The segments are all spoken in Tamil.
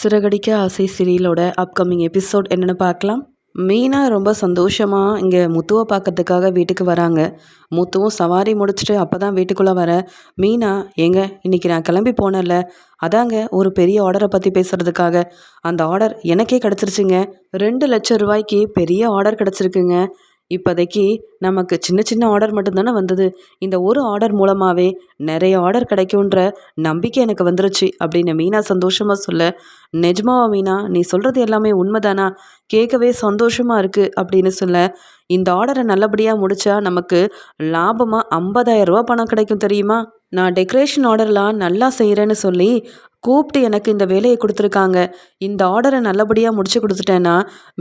சிறகடிக்க ஆசை சீரியலோட அப்கமிங் எபிசோட் என்னென்னு பார்க்கலாம். மீனா ரொம்ப சந்தோஷமாக இங்கே முத்துவை பார்க்கறதுக்காக வீட்டுக்கு வராங்க. முத்துவும் சவாரி முடிச்சுட்டு அப்போ தான் வீட்டுக்குள்ளே வர. மீனா ஏங்க இன்றைக்கி நான் கிளம்பி போனேன்ல. அதாங்க ஒரு பெரிய ஆர்டரை பற்றி பேசுகிறதுக்காக அந்த ஆர்டர் எனக்கே கிடச்சிருச்சுங்க. ரெண்டு லட்சம் ரூபாய்க்கு பெரிய ஆர்டர் கிடச்சிருக்குங்க. இப்போதைக்கு நமக்கு சின்ன சின்ன ஆர்டர் மட்டும்தானே வந்தது. இந்த ஒரு ஆர்டர் மூலமாகவே நிறைய ஆர்டர் கிடைக்குன்ற நம்பிக்கை எனக்கு வந்துருச்சு அப்படின்னு மீனா சந்தோஷமாக சொல்ல. நிஜமாவா மீனா நீ சொல்கிறது எல்லாமே உண்மைதானா? கேட்கவே சந்தோஷமாக இருக்குது அப்படின்னு சொல்ல. இந்த ஆர்டரை நல்லபடியாக முடித்தா நமக்கு லாபமாக ஐம்பதாயிரம் ரூபா பணம் கிடைக்கும் தெரியுமா? நான் டெக்கரேஷன் ஆர்டர்லாம் நல்லா செய்கிறேன்னு சொல்லி கூப்பிட்டு எனக்கு இந்த வேலையை கொடுத்துருக்காங்க. இந்த ஆர்டரை நல்லபடியாக முடிச்சு கொடுத்துட்டேன்னா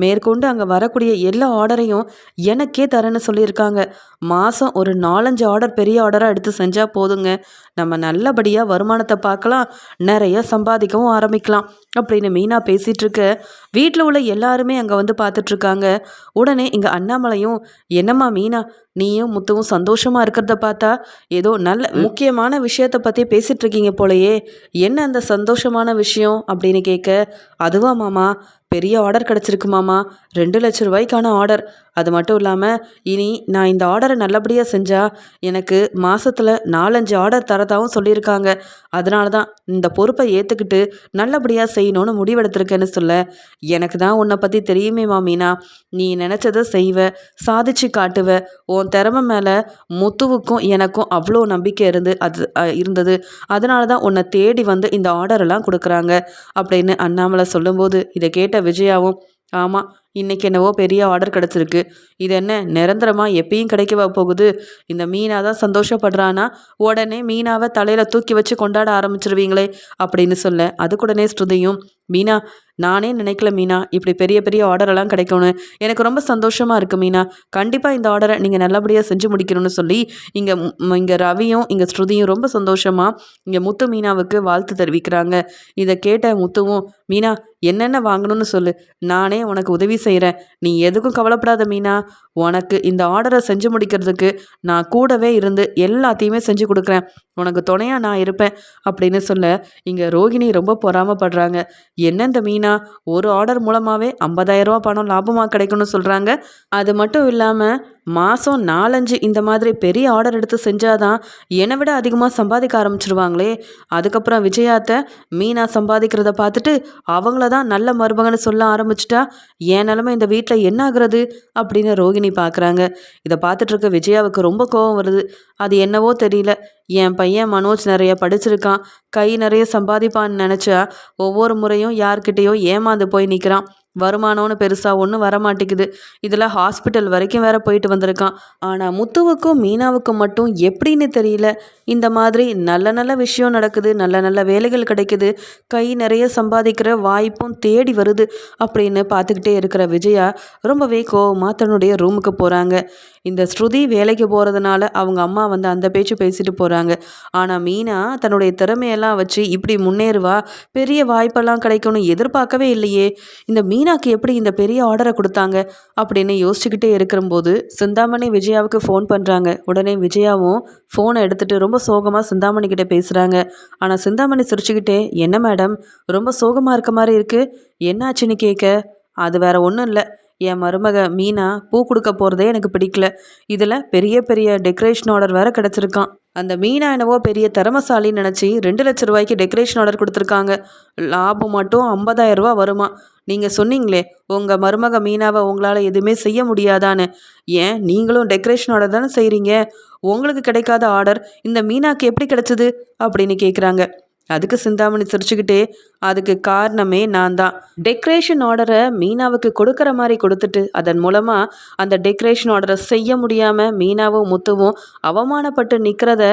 மேற்கொண்டு அங்கே வரக்கூடிய எல்லா ஆர்டரையும் எனக்கே தரேன்னு சொல்லியிருக்காங்க. மாதம் ஒரு நாலஞ்சு ஆர்டர் பெரிய ஆர்டராக எடுத்து செஞ்சால் போதுங்க. நம்ம நல்லபடியாக வருமானத்தை பார்க்கலாம் நிறைய சம்பாதிக்கவும் ஆரம்பிக்கலாம். அப்படின்னு மீனா பேசிகிட்டு இருக்க வீட்டில் உள்ள எல்லாருமே அங்கே வந்து பார்த்துட்ருக்காங்க உடனே இங்கே அண்ணாமலையும் என்னம்மா மீனா நீயும் முத்துவும் சந்தோஷமாக இருக்கிறத பார்த்தா ஏதோ நல்ல முக்கியமான விஷயத்தை பற்றி பேசிகிட்டு இருக்கீங்க போலையே. என்ன அந்த சந்தோஷமான விஷயம்? அப்படின்னு கேட்க அதுவா மாமா பெரிய ஆர்டர் கிடச்சிருக்கு மாமா. ரெண்டு லட்ச ரூபாய்க்கான ஆர்டர். அது மட்டும் இல்லாமல் இனி நான் இந்த ஆர்டரை நல்லபடியாக செஞ்சால் எனக்கு மாதத்தில் நாலஞ்சு ஆர்டர் தரதாகவும் சொல்லியிருக்காங்க. அதனால தான் இந்த பொறுப்பை ஏற்றுக்கிட்டு நல்லபடியாக செய்யணும்னு முடிவெடுத்திருக்கேன்னு சொல்ல எனக்கு தான் உன்னை பற்றி தெரியுமே மாமீனா நீ நினச்சதை செய்வ சாதிச்சு காட்டுவ. உன் திறமை மேலே முத்துவுக்கும் எனக்கும் அவ்வளோ நம்பிக்கை இருந்து அது இருந்தது. அதனால தான் உன்னை தேடி வந்து இந்த ஆர்டரெல்லாம் கொடுக்குறாங்க அப்படின்னு அண்ணாமலை சொல்லும்போது இதை கேட்ட விஜயாவும் ஆமாம் இன்றைக்கி என்னவோ பெரிய ஆர்டர் கிடச்சிருக்கு. இது என்ன நிரந்தரமாக எப்பயும் கிடைக்கவா போகுது? இந்த மீனாக தான் சந்தோஷப்படுறானா? உடனே மீனாவை தலையில் தூக்கி வச்சு கொண்டாட ஆரம்பிச்சிருவீங்களே அப்படின்னு சொல்ல அதுக்குடனே ஸ்ருதியும் மீனா நானே நினைக்கல மீனா இப்படி பெரிய பெரிய ஆர்டரெல்லாம் கிடைக்கணும் எனக்கு ரொம்ப சந்தோஷமாக இருக்குது மீனா. கண்டிப்பாக இந்த ஆர்டரை நீங்கள் நல்லபடியாக செஞ்சு முடிக்கணும்னு சொல்லி இங்கே இங்கே ரவியும் இங்கே ஸ்ருதியும் ரொம்ப சந்தோஷமாக இங்கே முத்து மீனாவுக்கு வாழ்த்து தெரிவிக்கிறாங்க. இதை கேட்ட முத்துவும் மீனா என்னென்ன வாங்கணும்னு சொல்லு. நானே உனக்கு உதவி செய்கிறேன் நீ எதுக்கும் கவலைப்படாத மீனா. உனக்கு இந்த ஆர்டரை செஞ்சு முடிக்கிறதுக்கு நான் கூடவே இருந்து எல்லாத்தையுமே செஞ்சு கொடுக்குறேன். உனக்கு துணையாக நான் இருப்பேன் அப்படின்னு சொல்ல இங்கே ரோகிணி ரொம்ப பொறாமப்படுறாங்க. என்ன இந்த மீனா ஒரு ஆர்டர் மூலமாகவே ஐம்பதாயிரரூபா பணம் லாபமாக கிடைக்கும்னு சொல்கிறாங்க அது மட்டும் இல்லாமல் மாதம் நாலஞ்சு இந்த மாதிரி பெரிய ஆர்டர் எடுத்து செஞ்சாதான் என்னை விட அதிகமாக சம்பாதிக்க ஆரம்பிச்சிருவாங்களே. அதுக்கப்புறம் விஜயாத்த மீனா சம்பாதிக்கிறத பார்த்துட்டு அவங்கள தான் நல்ல மருமகன்னு சொல்ல ஆரம்பிச்சிட்டா என் நிலமை இந்த வீட்டில் என்ன ஆகுறது அப்படின்னு ரோகிணி பார்க்குறாங்க இதை பார்த்துட்டு இருக்க விஜயாவுக்கு ரொம்ப கோபம் வருது. அது என்னவோ தெரியல. என் பையன் மனோஜ் நிறைய படிச்சிருக்கான். கை நிறைய சம்பாதிப்பான்னு நினச்சா ஒவ்வொரு முறையும் யார்கிட்டேயோ ஏமாந்து போய் நிற்கிறான் வருமானம்னு பெருசாக ஒன்றும் வரமாட்டேங்குது. இதில் ஹாஸ்பிட்டல் வரைக்கும் வேற போயிட்டு வந்திருக்கான். ஆனால் முத்துவுக்கும் மீனாவுக்கும் மட்டும் எப்படின்னு தெரியல. இந்த மாதிரி நல்ல நல்ல விஷயம் நடக்குது நல்ல நல்ல வேலைகள் கிடைக்குது கை நிறைய சம்பாதிக்கிற வாய்ப்பும் தேடி வருது அப்படின்னு பார்த்துக்கிட்டே இருக்கிற விஜயா ரொம்பவே கோவமாக தன்னுடைய ரூமுக்கு போகிறாங்க இந்த ஸ்ருதி வேலைக்கு போகிறதுனால அவங்க அம்மா வந்து அந்த பேச்சு பேசிட்டு போகிறாங்க ஆனால் மீனா தன்னுடைய திறமையெல்லாம் வச்சு இப்படி முன்னேறுவா பெரிய வாய்ப்பெல்லாம் கிடைக்கும்னு எதிர்பார்க்கவே இல்லையே. இந்த மீனாக்கு எப்படி இந்த பெரிய ஆர்டரை கொடுத்தாங்க அப்படின்னு யோசிச்சுக்கிட்டே இருக்கிறபோது சிந்தாமணி விஜயாவுக்கு ஃபோன் பண்ணுறாங்க உடனே விஜயாவும் ஃபோனை எடுத்துகிட்டு ரொம்ப சோகமாக சிந்தாமணி கிட்டே பேசுகிறாங்க ஆனால் சிந்தாமணி சிரிச்சுக்கிட்டே என்ன மேடம் ரொம்ப சோகமாக இருக்க மாதிரி இருக்குது என்னாச்சுன்னு கேட்க அது வேற ஒன்றும் இல்லை. என் மருமக மீனா பூ கொடுக்க போகிறதே எனக்கு பிடிக்கல. இதில் பெரிய பெரிய டெக்கரேஷன் ஆர்டர் வேறு கிடச்சிருக்கான். அந்த மீனா என்னவோ பெரிய திறமசாலின்னு நினச்சி ரெண்டு லட்ச ரூபாய்க்கு டெக்கரேஷன் ஆர்டர் கொடுத்துருக்காங்க. லாபம் மட்டும் ஐம்பதாயிரம் ரூபா வருமா? நீங்கள் சொன்னீங்களே உங்கள் மருமக மீனாவை உங்களால் எதுவுமே செய்ய முடியாதான்னு. ஏன்? நீங்களும் டெக்கரேஷன் ஆர்டர் தானே செய்கிறீங்க உங்களுக்கு கிடைக்காத ஆர்டர் இந்த மீனாக்கு எப்படி கிடைச்சிது? அப்படின்னு கேட்குறாங்க அதுக்கு சிந்தாமணி சிரிச்சுக்கிட்டே அதுக்கு காரணமே நான் தான் டெக்கரேஷன் ஆர்டரை மீனாவுக்கு கொடுக்குற மாதிரி கொடுத்துட்டு அதன் மூலமாக அந்த டெக்கரேஷன் ஆர்டரை செய்ய முடியாமல் மீனாவும் முத்துவும் அவமானப்பட்டு நிற்கிறத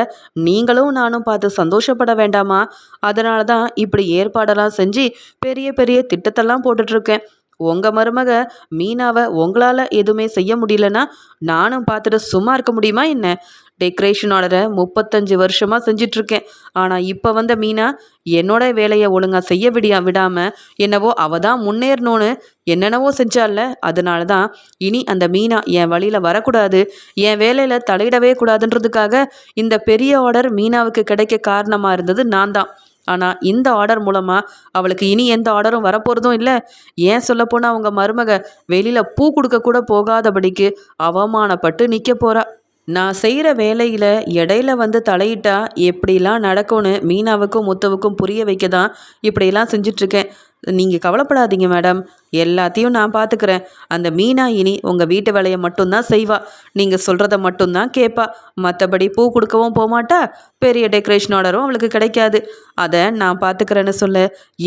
நீங்களும் நானும் பார்த்து சந்தோஷப்பட வேண்டாமா? அதனால தான் இப்படி ஏற்பாடெல்லாம் செஞ்சு பெரிய பெரிய திட்டத்தெல்லாம் போட்டுட்ருக்கேன். உங்கள் மருமக மீனாவை உங்களால் எதுவுமே செய்ய முடியலன்னா நானும் பார்த்துட்டு சும்மா இருக்க முடியுமா என்ன? டெக்கரேஷன் ஆர்டரை முப்பத்தஞ்சு வருஷமாக செஞ்சிட்ருக்கேன். ஆனால் இப்போ வந்த மீனா என்னோட வேலையை ஒழுங்காக செய்ய விடியா விடாமல் என்னவோ அவள் தான் முன்னேறணும்னு என்னென்னவோ செஞ்சால அதனால தான் இனி அந்த மீனா என் வழியில் வரக்கூடாது. என் வேலையில் தலையிடவே கூடாதுன்றதுக்காக இந்த பெரிய ஆர்டர் மீனாவுக்கு கிடைக்க காரணமாக இருந்தது நான் தான். ஆனால் இந்த ஆர்டர் மூலமாக அவளுக்கு இனி எந்த ஆர்டரும் வரப்போகிறதும் இல்லை. ஏன் சொல்லப்போனால் அவங்க மருமக வெளியில் பூ கொடுக்க கூட போகாதபடிக்கு அவமானப்பட்டு நிற்க போகிறா நான் செய்கிற வேலையில் இடையில வந்து தலையிட்டா எப்படிலாம் நடக்கும்னு மீனாவுக்கும் முத்துவுக்கும் புரிய வைக்க தான் இப்படியெல்லாம் செஞ்சிட்ருக்கேன். நீங்கள் கவலைப்படாதீங்க மேடம். எல்லாத்தையும் நான் பார்த்துக்கிறேன் அந்த மீனா இனி உங்கள் வீட்டு வேலையை மட்டும்தான் செய்வா. நீங்கள் சொல்கிறத மட்டும்தான் கேட்பா மற்றபடி பூ கொடுக்கவும் போகமாட்டா பெரிய டெக்கரேஷன் ஆர்டரும் அவளுக்கு கிடைக்காது. அதை நான் பார்த்துக்கிறேன்னு சொல்ல.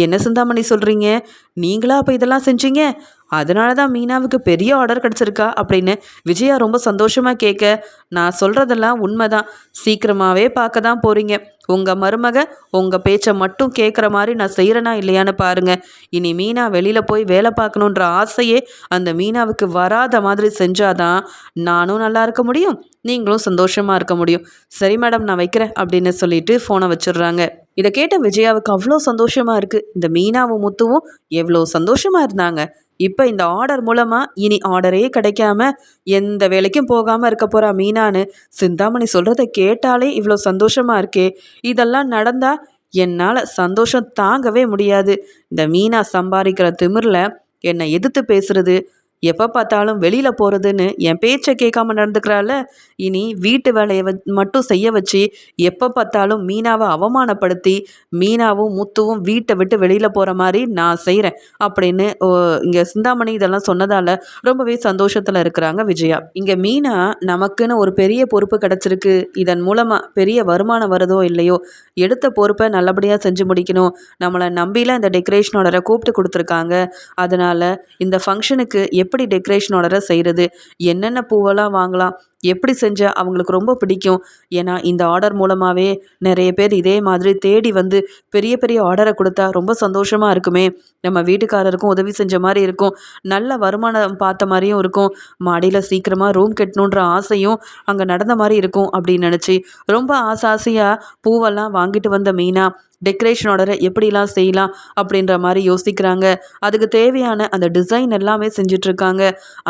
என்ன சிந்தாமணி சொல்கிறீங்க நீங்களா அப்போ இதெல்லாம் செஞ்சீங்க? அதனால தான் மீனாவுக்கு பெரிய ஆர்டர் கிடச்சிருக்கா அப்படின்னு விஜயா ரொம்ப சந்தோஷமாக கேட்க நான் சொல்கிறதெல்லாம் உண்மைதான். சீக்கிரமாகவே பார்க்க தான் போகிறீங்க உங்கள் மருமக உங்கள் பேச்சை மட்டும் கேட்குற மாதிரி நான் செய்கிறேனா இல்லையான்னு பாருங்கள் இனி மீனா வெளியில் போய் வேலை பார்க்கணுன்ற ஆசையே அந்த மீனாவுக்கு வராத மாதிரி செஞ்சாதான் நானும் நல்லா இருக்க முடியும் நீங்களும் சந்தோஷமாக இருக்க முடியும். சரி மேடம் நான் வைக்கிறேன் அப்படின்னு சொல்லிட்டு ஃபோனை வச்சிடுறாங்க. இதை கேட்ட விஜயாவுக்கு அவ்வளோ சந்தோஷமாக இருக்குது இந்த மீனாவும் முத்துவும் எவ்வளோ சந்தோஷமாக இருந்தாங்க. இப்போ இந்த ஆர்டர் மூலமாக இனி ஆர்டரே கிடைக்காம எந்த வேலைக்கும் போகாமல் இருக்க போகிறா மீனான்னு சிந்தாமணி சொல்கிறத கேட்டாலே இவ்வளோ சந்தோஷமாக இருக்கே. இதெல்லாம் நடந்தால் என்னால் சந்தோஷம் தாங்கவே முடியாது. இந்த மீனா சம்பாதிக்கிற திமிரில் என்னை எதிர்த்து பேசுறது எப்போ பார்த்தாலும் வெளியில் போகிறதுன்னு என் பேச்சை கேட்காம நடந்துக்கிறாள் இனி வீட்டு வேலையை வ மட்டும் செய்ய வச்சு எப்போ பார்த்தாலும் மீனாவை அவமானப்படுத்தி மீனாவும் முத்துவும் வீட்டை விட்டு வெளியில் போகிற மாதிரி நான் செய்கிறேன் அப்படின்னு இங்கே சிந்தாமணி இதெல்லாம் சொன்னதால் ரொம்பவே சந்தோஷத்தில் இருக்கிறாங்க விஜயா. இங்கே மீனா நமக்குன்னு ஒரு பெரிய பொறுப்பு கிடச்சிருக்கு. இதன் மூலமாக பெரிய வருமானம் வருதோ இல்லையோ எடுத்த பொறுப்பை நல்லபடியாக செஞ்சு முடிக்கணும். நம்மளை நம்பிலாம் இந்த டெக்கரேஷனோட கூப்பிட்டு கொடுத்துருக்காங்க. அதனால் இந்த ஃபங்க்ஷனுக்கு எப் எப்படி டெக்கரேஷன் ஆர்டரை செய்கிறது என்னென்ன பூவெல்லாம் வாங்கலாம்? எப்படி செஞ்சால் அவங்களுக்கு ரொம்ப பிடிக்கும். ஏன்னா இந்த ஆர்டர் மூலமாகவே நிறைய பேர் இதே மாதிரி தேடி வந்து பெரிய பெரிய ஆர்டரை கொடுத்தா ரொம்ப சந்தோஷமாக இருக்குமே. நம்ம வீட்டுக்காரருக்கும் உதவி செஞ்ச மாதிரி இருக்கும். நல்ல வருமானம் பார்த்த மாதிரியும் இருக்கும். மாடியில் சீக்கிரமாக ரூம் கட்டணுன்ற ஆசையும் அங்கே நடந்த மாதிரி இருக்கும் அப்படின்னு நினச்சி ரொம்ப ஆசை ஆசையாக பூவெல்லாம் வாங்கிட்டு வந்த மீனா டெக்கரேஷன் ஆர்டரை எப்படிலாம் செய்யலாம்? அப்படின்ற மாதிரி யோசிக்கிறாங்க. அதுக்கு தேவையான அந்த டிசைன் எல்லாமே செஞ்சிட்ருக்காங்க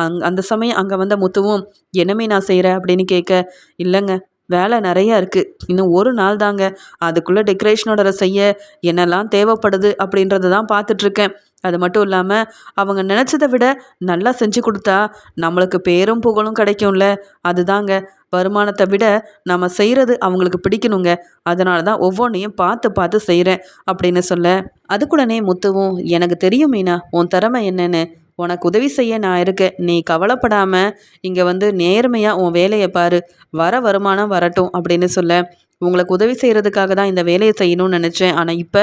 அங் அந்த சமயம் அங்கே வந்த முத்துவும் என்னமே நான் செய்கிறேன் அப்படின்னு கேட்க இல்லைங்க வேலை நிறையா இருக்குது இன்னும் ஒரு நாள் தாங்க. அதுக்குள்ளே டெக்கரேஷனோட செய்ய என்னெல்லாம் தேவைப்படுது? அப்படின்றத தான் பார்த்துட்ருக்கேன் அது மட்டும் இல்லாமல் அவங்க நினச்சதை விட நல்லா செஞ்சு கொடுத்தா நம்மளுக்கு பேரும் புகழும் கிடைக்கும்ல. அதுதாங்க. வருமானத்தை விட நம்ம செய்கிறது அவங்களுக்கு பிடிக்கணுங்க. அதனால தான் ஒவ்வொன்றையும் பார்த்து பார்த்து செய்கிறேன் அப்படின்னு சொல்ல அதுக்குடனே முத்துவும் எனக்கு தெரியும் மீனா உன் திறமை என்னன்னு உனக்கு உதவி செய்ய நான் இருக்கேன். நீ கவலைப்படாமல் இங்கே வந்து நேர்மையாக உன் வேலையை பாரு. வர வருமானம் வரட்டும் அப்படின்னு சொல்ல உங்களுக்கு உதவி செய்கிறதுக்காக தான் இந்த வேலையை செய்யணும்னு நினச்சேன். ஆனால் இப்போ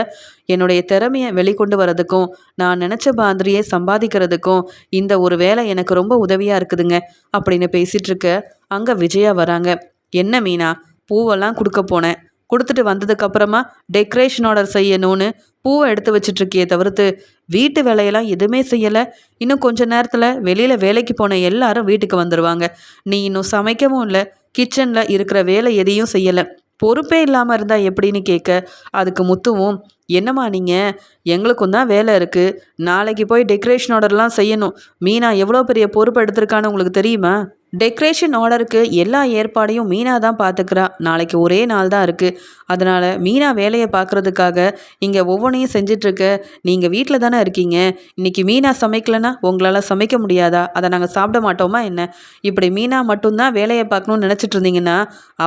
என்னுடைய திறமையை வெளிக்கொண்டு வரதுக்கும் நான் நினச்ச மாதிரியே சம்பாதிக்கிறதுக்கும் இந்த ஒரு வேலை எனக்கு ரொம்ப உதவியாக இருக்குதுங்க அப்படின்னு பேசிகிட்டு இருக்க அங்கே விஜயா வராங்க. என்ன மீனா? பூவெல்லாம் கொடுக்க போனேன். கொடுத்துட்டு வந்ததுக்கப்புறமா டெக்கரேஷன் ஆர்டர் செய்யணும்னு பூவை எடுத்து வச்சிட்ருக்கியே தவிர்த்து வீட்டு வேலையெல்லாம் எதுவுமே செய்யலை. இன்னும் கொஞ்ச நேரத்தில் வெளியில் வேலைக்கு போன எல்லாரும் வீட்டுக்கு வந்துடுவாங்க நீ இன்னும் சமைக்கவும் இல்லை கிச்சனில் இருக்கிற வேலை எதையும் செய்யலை. பொறுப்பே இல்லாமல் இருந்தால் எப்படின்னு கேட்க அதுக்கு முத்துவும் என்னம்மா நீங்கள் எங்களுக்கும் தான் வேலை இருக்குது நாளைக்கு போய் டெக்கரேஷன் ஆர்டர்லாம் செய்யணும். மீனா எவ்வளோ பெரிய பொறுப்பு எடுத்திருக்கான்னு உங்களுக்கு தெரியுமா? டெக்கரேஷன் ஆர்டருக்கு எல்லா ஏற்பாடையும் மீனா தான் பார்த்துக்கிறா. நாளைக்கு ஒரே நாள் தான் இருக்குது அதனால் மீனா வேலையை பார்க்குறதுக்காக இங்கே ஒவ்வொன்றையும் செஞ்சிட்ருக்க. நீங்கள் வீட்டில் தானே இருக்கீங்க. இன்றைக்கி மீனா சமைக்கலன்னா உங்களால் சமைக்க முடியாதா? அதை நாங்கள் சாப்பிட மாட்டோமா என்ன? இப்படி மீனா மட்டும்தான் வேலையை பார்க்கணுன்னு நினச்சிட்டு இருந்தீங்கன்னா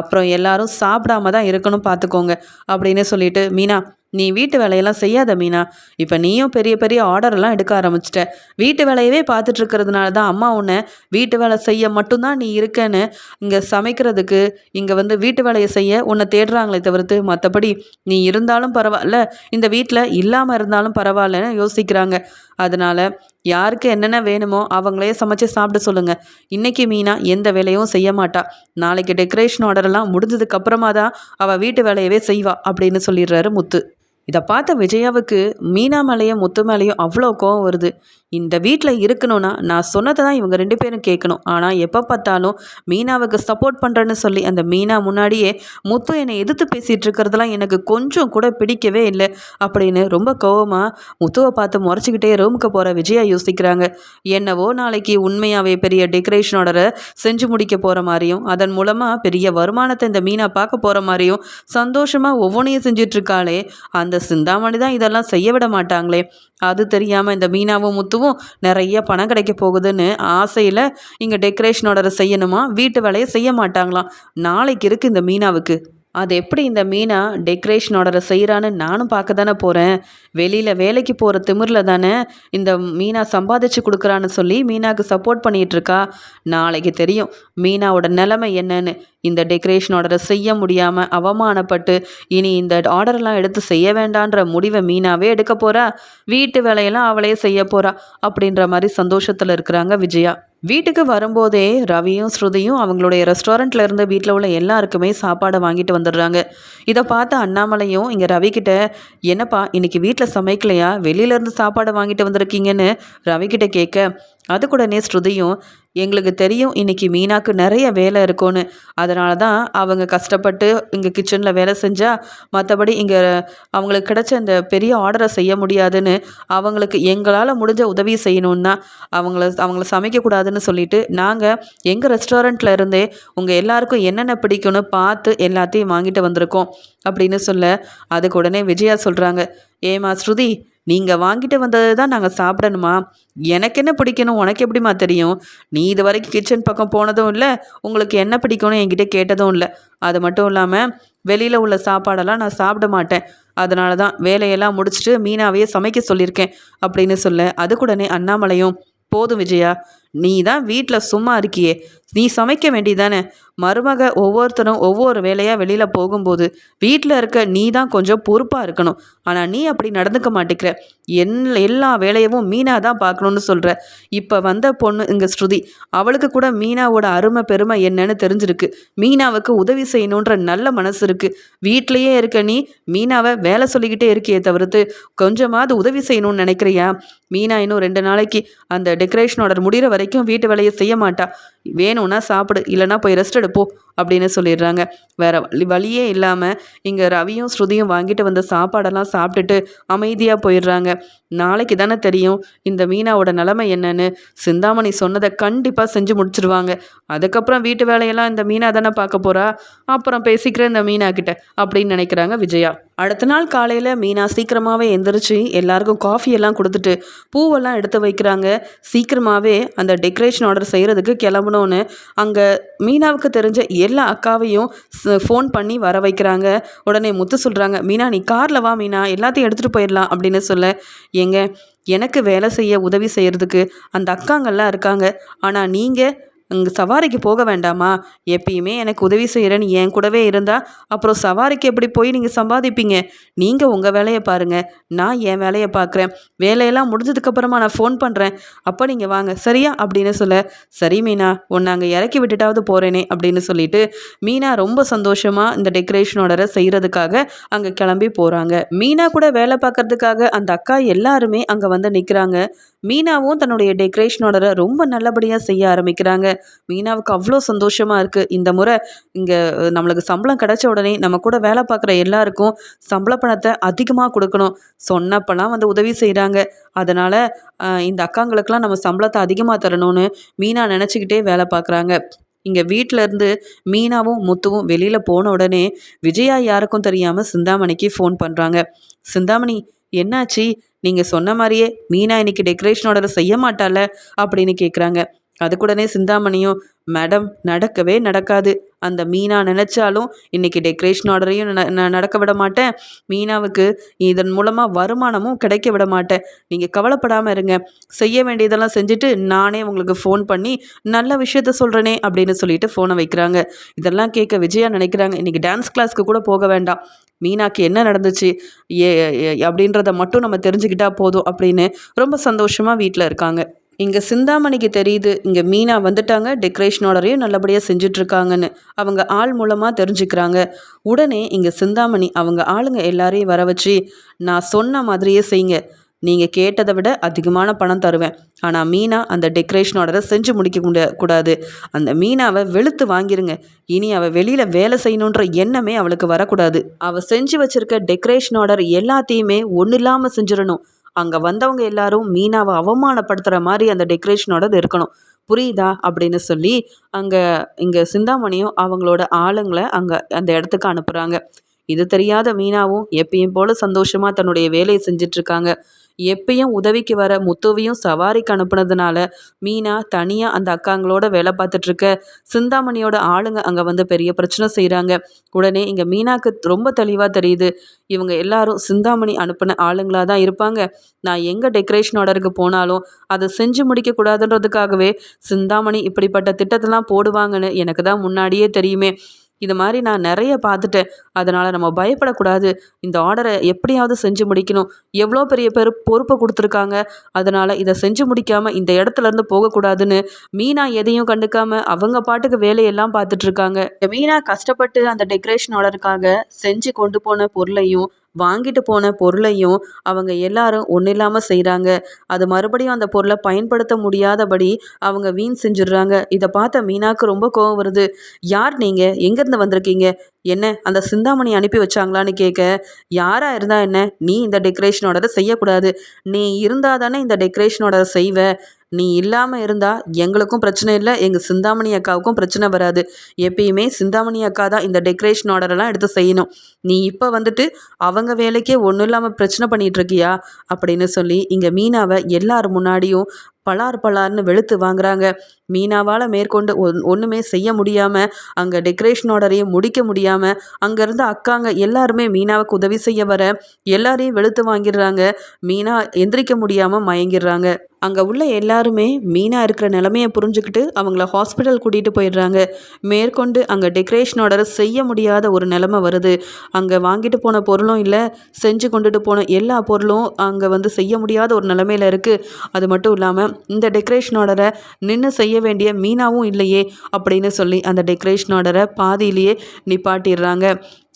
அப்புறம் எல்லாரும் சாப்பிடாம தான் இருக்கணும் பார்த்துக்கோங்க. அப்படின்னு சொல்லிட்டு மீனா நீ வீட்டு வேலையெல்லாம் செய்யாத மீனா. இப்போ நீயும் பெரிய பெரிய ஆர்டரெல்லாம் எடுக்க ஆரம்பிச்சிட்ட. வீட்டு வேலையவே பார்த்துட்டு இருக்கிறதுனால தான் அம்மா உன்னை வீட்டு வேலை செய்ய மட்டும்தான் நீ இருக்கேன்னு இங்கே சமைக்கிறதுக்கு இங்கே வந்து வீட்டு வேலையை செய்ய உன்னை தேடுறாங்களே தவிர்த்து மற்றபடி நீ இருந்தாலும் பரவாயில்ல இந்த வீட்டில் இல்லாமல் இருந்தாலும் பரவாயில்லன்னு யோசிக்கிறாங்க. அதனால் யாருக்கு என்னென்ன வேணுமோ அவங்களே சமைச்சு சாப்பிட சொல்லுங்கள் இன்றைக்கி மீனா எந்த வேலையும் செய்ய மாட்டா. நாளைக்கு டெக்கரேஷன் ஆர்டரெல்லாம் முடிஞ்சதுக்கப்புறமா தான் அவள் வீட்டு வேலையவே செய்வா அப்படின்னு சொல்லிடுறாரு முத்து. இதை பார்த்த விஜயாவுக்கு மீனா மேலேயும் முத்து மேலேயும் அவ்வளோ கோவம் வருது. இந்த வீட்டில் இருக்கணும்னா நான் சொன்னதை தான் இவங்க ரெண்டு பேரும் கேட்கணும். ஆனால் எப்போ பார்த்தாலும் மீனாவுக்கு சப்போர்ட் பண்ணுறேன்னு சொல்லி அந்த மீனா முன்னாடியே முத்து என்னை எதிர்த்து பேசிகிட்டு இருக்கிறதெல்லாம் எனக்கு கொஞ்சம் கூட பிடிக்கவே இல்லை அப்படின்னு ரொம்ப கோவமாக முத்துவை பார்த்து முறைச்சிக்கிட்டே ரூமுக்கு போகிற விஜயா யோசிக்கிறாங்க. என்னவோ நாளைக்கு உண்மையாகவே பெரிய டெக்கரேஷனோட செஞ்சு முடிக்க போகிற மாதிரியும் அதன் மூலமாக பெரிய வருமானத்தை இந்த மீனா பார்க்க போகிற மாதிரியும் சந்தோஷமாக ஒவ்வொன்றையும் செஞ்சிட்ருக்காளே அந்த சிந்தாமணி தான் இதெல்லாம் செய்ய விட மாட்டாங்களே. அது தெரியாமல் இந்த மீனாவும் முத்து முத்துவும் நிறைய பணம் கிடைக்க போகுதுன்னு ஆசையில் இங்கே டெக்கரேஷன் ஆர்டர் செய்யணுமா? வீட்டு வேலையை செய்ய மாட்டாங்களாம். நாளைக்கு இருக்குது இந்த மீனாவுக்கு. அது எப்படி இந்த மீனா டெக்கரேஷன் ஆர்டரை செய்கிறான்னு நானும் பார்க்க தானே போகிறேன் வெளியில் வேலைக்கு போகிற திமிரில் தானே இந்த மீனா சம்பாதிச்சு கொடுக்குறான்னு சொல்லி மீனாவுக்கு சப்போர்ட் பண்ணிகிட்ருக்கா நாளைக்கு தெரியும். மீனாவோட நிலைமை என்னன்னு. இந்த டெக்கரேஷன் ஆர்டரை செய்ய முடியாமல் அவமானப்பட்டு இனி இந்த ஆர்டர்லாம் எடுத்து செய்ய வேண்டான்ற முடிவை மீனாவே எடுக்க போகிறா வீட்டு வேலையெல்லாம் அவளே செய்ய போகிறா அப்படின்ற மாதிரி சந்தோஷத்தில் இருக்கிறாங்க விஜயா. வீட்டுக்கு வரும்போதே ரவியும் ஸ்ருதியும் அவங்களுடைய ரெஸ்டாரண்ட்டில் இருந்து வீட்டில் உள்ள எல்லாருக்குமே சாப்பாடை வாங்கிட்டு வந்துடுறாங்க. இதை பார்த்த அண்ணாமலையும் இங்கே ரவிக்கிட்ட என்னப்பா இன்னைக்கு வீட்டில் சமைக்கலையா? வெளியிலேருந்து சாப்பாடை வாங்கிட்டு வந்திருக்கீங்கன்னு ரவிக்கிட்ட கேட்க அதுக்கூடனே ஸ்ருதியும் எங்களுக்கு தெரியும் இன்றைக்கி மீனாக்கு நிறைய வேலை இருக்கும்னு. அதனால தான் அவங்க கஷ்டப்பட்டு இங்கே கிச்சனில் வேலை செஞ்சால் மற்றபடி இங்கே அவங்களுக்கு கிடைச்ச அந்த பெரிய ஆர்டரை செய்ய முடியாதுன்னு அவங்களுக்கு எங்களால் முடிஞ்ச உதவி செய்யணுன்னா அவங்கள அவங்கள சமைக்கக்கூடாதுன்னு சொல்லிட்டு நாங்கள் எங்கள் ரெஸ்டாரண்ட்டில் இருந்தே உங்கள் எல்லாருக்கும் என்னென்ன பிடிக்கும்னு பார்த்து எல்லாத்தையும் வாங்கிட்டு வந்திருக்கோம் அப்படின்னு சொல்ல அதுக்கு உடனே விஜயா சொல்கிறாங்க ஏமா ஸ்ருதி நீங்கள் வாங்கிட்டு வந்தது தான் நாங்கள் சாப்பிடணுமா? எனக்கு என்ன பிடிக்கணும்? உனக்கு எப்படிமா தெரியும்? நீ இது வரைக்கும் கிச்சன் பக்கம் போனதும் இல்லை உங்களுக்கு என்ன பிடிக்கணும் என்கிட்ட கேட்டதும் இல்லை. அது மட்டும் இல்லாமல் வெளியில் உள்ள சாப்பாடெல்லாம் நான் சாப்பிட மாட்டேன். அதனால தான் வேலையெல்லாம் முடிச்சுட்டு மீனாவையே சமைக்க சொல்லியிருக்கேன் அப்படின்னு சொல்ல. அதுக்குடனே அண்ணாமலையும் போதும் விஜயா நீ தான் வீட்டில் சும்மா இருக்கியே. நீ சமைக்க வேண்டியதானே மருமக ஒவ்வொருத்தரும் ஒவ்வொரு வேலையாக வெளியில் போகும்போது வீட்டில் இருக்க நீ தான் கொஞ்சம் பொறுப்பாக இருக்கணும். ஆனால் நீ அப்படி நடந்துக்க மாட்டேங்கிற. என் எல்லா வேலையவும் மீனா தான் பார்க்கணுன்னு சொல்கிற இப்போ வந்த பொண்ணு இங்கே ஸ்ருதி அவளுக்கு கூட மீனாவோட அருமை பெருமை என்னன்னு தெரிஞ்சிருக்கு. மீனாவுக்கு உதவி செய்யணுன்ற நல்ல மனசு இருக்குது வீட்லேயே இருக்க நீ மீனாவை வேலை சொல்லிக்கிட்டே இருக்கியே தவிர்த்து கொஞ்சமாவது உதவி செய்யணும்னு நினைக்கிறியா? மீனா இன்னும் ரெண்டு நாளைக்கு அந்த டெக்கரேஷன் ஆர்டர் முடிகிற வரைக்கும் வீட்டு வேலையை செய்ய மாட்டா. வேணும்னா சாப்பிடு இல்லைனா போய் ரெஸ்ட் எடுப்போ அப்படின்னு சொல்லிடுறாங்க. வேற வழி வழியே இல்லாமல் இங்கே ரவியும் ஸ்ருதியும் வாங்கிட்டு வந்த சாப்பாடெல்லாம் சாப்பிட்டுட்டு அமைதியாக போயிடுறாங்க. நாளைக்கு தானே தெரியும் இந்த மீனாவோட நிலமை என்னன்னு. சிந்தாமணி சொன்னதை கண்டிப்பாக செஞ்சு முடிச்சிருவாங்க. அதுக்கப்புறம் வீட்டு வேலையெல்லாம் இந்த மீனா தானே பார்க்க போகிறா அப்புறம் பேசிக்கிறேன் இந்த மீனா கிட்ட அப்படின்னு நினைக்கிறாங்க விஜயா. அடுத்த நாள் காலையில் மீனா சீக்கிரமாகவே எந்திரிச்சு எல்லாருக்கும் காஃபி எல்லாம் கொடுத்துட்டு பூவெல்லாம் எடுத்து வைக்கிறாங்க. சீக்கிரமாகவே அந்த டெக்கரேஷன் ஆர்டர் செய்கிறதுக்கு கிளம்பணும்னு அங்கே மீனாவுக்கு தெரிஞ்ச எல்லா அக்காவையும் ஃபோன் பண்ணி வர வைக்கிறாங்க. உடனே முத்து சொல்கிறாங்க மீனா நீ காரில் வா மீனா. எல்லாத்தையும் எடுத்துகிட்டு போயிடலாம் அப்படின்னு சொல்ல. ஏங்க எனக்கு வேலை செய்ய உதவி செய்கிறதுக்கு அந்த அக்காங்கள்லாம் இருக்காங்க. ஆனால் நீங்கள் இங்கே சவாரிக்கு போக வேண்டாமா? எப்பயுமே எனக்கு உதவி செய்கிறேன்னு என் கூடவே இருந்தால் அப்புறம் சவாரிக்கு எப்படி போய் நீங்கள் சம்பாதிப்பீங்க? நீங்கள் உங்கள் வேலையை பாருங்கள் நான் என் வேலையை பார்க்குறேன் வேலையெல்லாம் முடிஞ்சதுக்கப்புறமா நான் ஃபோன் பண்ணுறேன் அப்போ நீங்கள் வாங்க. சரியா? அப்படின்னு சொல்ல சரி மீனா உன்னை அங்கே இறக்கி விட்டுட்டாவது போகிறேனே அப்படின்னு சொல்லிட்டு மீனா ரொம்ப சந்தோஷமாக இந்த டெக்கரேஷனோட செய்கிறதுக்காக அங்கே கிளம்பி போகிறாங்க மீனா கூட வேலை பார்க்கறதுக்காக அந்த அக்கா எல்லாருமே அங்கே வந்து நிற்கிறாங்க மீனாவும் தன்னுடைய டெக்கரேஷனோட ரொம்ப நல்லபடியாக செய்ய ஆரம்பிக்கிறாங்க. மீனாவுக்கு அவ்வளோ சந்தோஷமாக இருக்குது இந்த முறை இங்கே நம்மளுக்கு சம்பளம் கிடச்ச உடனே நம்ம கூட வேலை பார்க்குற எல்லாருக்கும் சம்பள பணத்தை அதிகமாக கொடுக்கணும். சொன்னப்பெல்லாம் வந்து உதவி செய்கிறாங்க அதனால் இந்த அக்காங்களுக்கெல்லாம் நம்ம சம்பளத்தை அதிகமாக தரணும்னு மீனா நினச்சிக்கிட்டே வேலை பார்க்குறாங்க. இங்கே வீட்டிலேருந்து மீனாவும் முத்துவும் வெளியில் போன உடனே விஜயா யாருக்கும் தெரியாமல் சிந்தாமணிக்கு ஃபோன் பண்ணுறாங்க சிந்தாமணி என்னாச்சு? நீங்கள் சொன்ன மாதிரியே மீனா இன்னைக்கு டெக்கரேஷன் ஆர்டர் செய்ய மாட்டால அப்படின்னு கேட்குறாங்க அதுக்குடனே சிந்தாமணியும் மேடம் நடக்கவே நடக்காது. அந்த மீனா நினச்சாலும் இன்றைக்கி டெக்கரேஷன் ஆர்டரையும் நடக்க விட மாட்டேன். மீனாவுக்கு இதன் மூலமாக வருமானமும் கிடைக்க விட மாட்டேன். நீங்கள் கவலைப்படாமல் இருங்க. செய்ய வேண்டியதெல்லாம் செஞ்சுட்டு நானே உங்களுக்கு ஃபோன் பண்ணி நல்ல விஷயத்த சொல்கிறேனே அப்படின்னு சொல்லிட்டு ஃபோனை வைக்கிறாங்க. இதெல்லாம் கேட்க விஜயா நினைக்கிறாங்க. இன்றைக்கி டான்ஸ் கிளாஸ்க்கு கூட போக வேண்டாம். மீனாக்கு என்ன நடந்துச்சு? ஏ அப்படின்றத மட்டும் நம்ம தெரிஞ்சுக்கிட்டா போதும் அப்படின்னு ரொம்ப சந்தோஷமாக வீட்டில் இருக்காங்க. இங்கே சிந்தாமணிக்கு தெரியுது இங்கே மீனா வந்துட்டாங்க டெக்கரேஷனோடரையும் நல்லபடியாக செஞ்சிட்ருக்காங்கன்னு. அவங்க ஆள் மூலமாக தெரிஞ்சுக்கிறாங்க. உடனே இங்கே சிந்தாமணி அவங்க ஆளுங்க எல்லாரையும் வர வச்சு நான் சொன்ன மாதிரியே செய்யுங்க. நீங்கள் கேட்டதை விட அதிகமான பணம் தருவேன். ஆனால் மீனா அந்த டெக்கரேஷன் ஆர்டரை செஞ்சு முடிக்க கூடாது. அந்த மீனாவை வெளுத்து வாங்கிருங்க. இனி அவள் வெளியில் வேலை செய்யணுன்ற எண்ணமே அவளுக்கு வரக்கூடாது. அவள் செஞ்சு வச்சுருக்க டெக்கரேஷன் ஆர்டர் எல்லாத்தையுமே ஒன்றும் இல்லாமல் செஞ்சிடணும். அங்கே வந்தவங்க எல்லாரும் மீனாவை அவமானப்படுத்துகிற மாதிரி அந்த டெக்கரேஷனோட இருக்கணும். புரியுதா? அப்படின்னு சொல்லி அங்கே இங்கே சிந்தாமணியும் அவங்களோட ஆளுங்களை அங்கே அந்த இடத்துக்கு அனுப்புகிறாங்க இது தெரியாத மீனாவும் எப்பயும் போல சந்தோஷமாக தன்னுடைய வேலையை செஞ்சிட்ருக்காங்க எப்பயும் உதவிக்கு வர முத்துவையும் சவாரிக்கு அனுப்புனதுனால மீனா தனியாக அந்த அக்காங்களோட வேலை பார்த்துட்ருக்க. சிந்தாமணியோட ஆளுங்க அங்கே வந்து பெரிய பிரச்சனை செய்கிறாங்க உடனே இங்கே மீனாக்கு ரொம்ப தெளிவாக தெரியுது. இவங்க எல்லாரும் சிந்தாமணி அனுப்பின ஆளுங்களாக தான் இருப்பாங்க. நான் எங்கே டெக்கரேஷன் ஆர்டருக்கு போனாலும் அதை செஞ்சு முடிக்கக்கூடாதுன்றதுக்காகவே சிந்தாமணி இப்படிப்பட்ட திட்டத்தெல்லாம் போடுவாங்கன்னு எனக்கு தான் முன்னாடியே தெரியுமே. இது மாதிரி நான் நிறைய பார்த்துட்டேன். அதனால் நம்ம பயப்படக்கூடாது. இந்த ஆர்டரை எப்படியாவது செஞ்சு முடிக்கணும். எவ்வளோ பெரிய பெரு பொறுப்பை கொடுத்துருக்காங்க. அதனால் இதை செஞ்சு முடிக்காமல் இந்த இடத்துலேருந்து போகக்கூடாதுன்னு மீனா எதையும் கண்டுக்காமல் அவங்க பாட்டுக்கு வேலையெல்லாம் பார்த்துட்ருக்காங்க மீனா கஷ்டப்பட்டு அந்த டெக்கரேஷன் ஆர்டருக்காக செஞ்சு கொண்டு போன பொருளையும் வாங்கிட்டு போன பொருளையும் அவங்க எல்லாரும் ஒன்றும் இல்லாமல் செய்கிறாங்க அது மறுபடியும் அந்த பொருளை பயன்படுத்த முடியாதபடி அவங்க வீண் செஞ்சிடுறாங்க. இதை பார்த்த மீனாக்கு ரொம்ப கோவம் வருது. யார் நீங்கள் எங்கேருந்து வந்திருக்கீங்க? என்ன அந்த சிந்தாமணி அனுப்பி வச்சாங்களான்னு கேட்க யாராக இருந்தால் என்ன? நீ இந்த டெக்கரேஷனோட செய்யக்கூடாது. நீ இருந்தால் தானே இந்த டெக்கரேஷனோட செய்வ. நீ இல்லாமல் இருந்தால் எங்களுக்கும் பிரச்சனை இல்லை எங்கள் சிந்தாமணி அக்காவுக்கும் பிரச்சனை வராது. எப்பயுமே சிந்தாமணி அக்கா தான் இந்த டெக்கரேஷன் ஆர்டரெல்லாம் எடுத்து செய்யணும். நீ இப்போ வந்துட்டு அவங்க வேலைக்கே ஒன்றும் இல்லாமல் பிரச்சனை பண்ணிகிட்ருக்கியா அப்படின்னு சொல்லி இங்கே மீனாவை எல்லார் முன்னாடியும் பலார் பலார்னு வெளுத்து வாங்குறாங்க. மீனாவால் மேற்கொண்டு ஒன் ஒன்றுமே செய்ய முடியாமல் அங்கே டெக்கரேஷன் ஆர்டரையும் முடிக்க முடியாமல் அங்கேருந்து அக்காங்க எல்லாருமே மீனாவுக்கு உதவி செய்ய வர எல்லாரையும் வெளுத்து வாங்கிடுறாங்க. மீனா எந்திரிக்க முடியாமல் மயங்கிடுறாங்க. அங்கே உள்ள எல்லாருமே மீனாக இருக்கிற நிலமையை புரிஞ்சுக்கிட்டு அவங்கள ஹாஸ்பிட்டல் கூட்டிகிட்டு போயிடுறாங்க. மேற்கொண்டு அங்கே டெக்கரேஷன் ஆர்டர் செய்ய முடியாத ஒரு நிலமை வருது. அங்கே வாங்கிட்டு போன பொருளும் இல்லை செஞ்சு கொண்டுட்டு போன எல்லா பொருளும் அங்கே வந்து செய்ய முடியாத ஒரு நிலமையில இருக்குது அது மட்டும் இல்லாமல் இந்த டெக்கரேஷன் ஆர்டரை நின்று செய்ய வேண்டிய மீனாவும் இல்லையே அப்படின்னு சொல்லி அந்த டெக்கரேஷன் ஆர்டரை பாதியிலேயே நிப்பாட்டிடுறாங்க.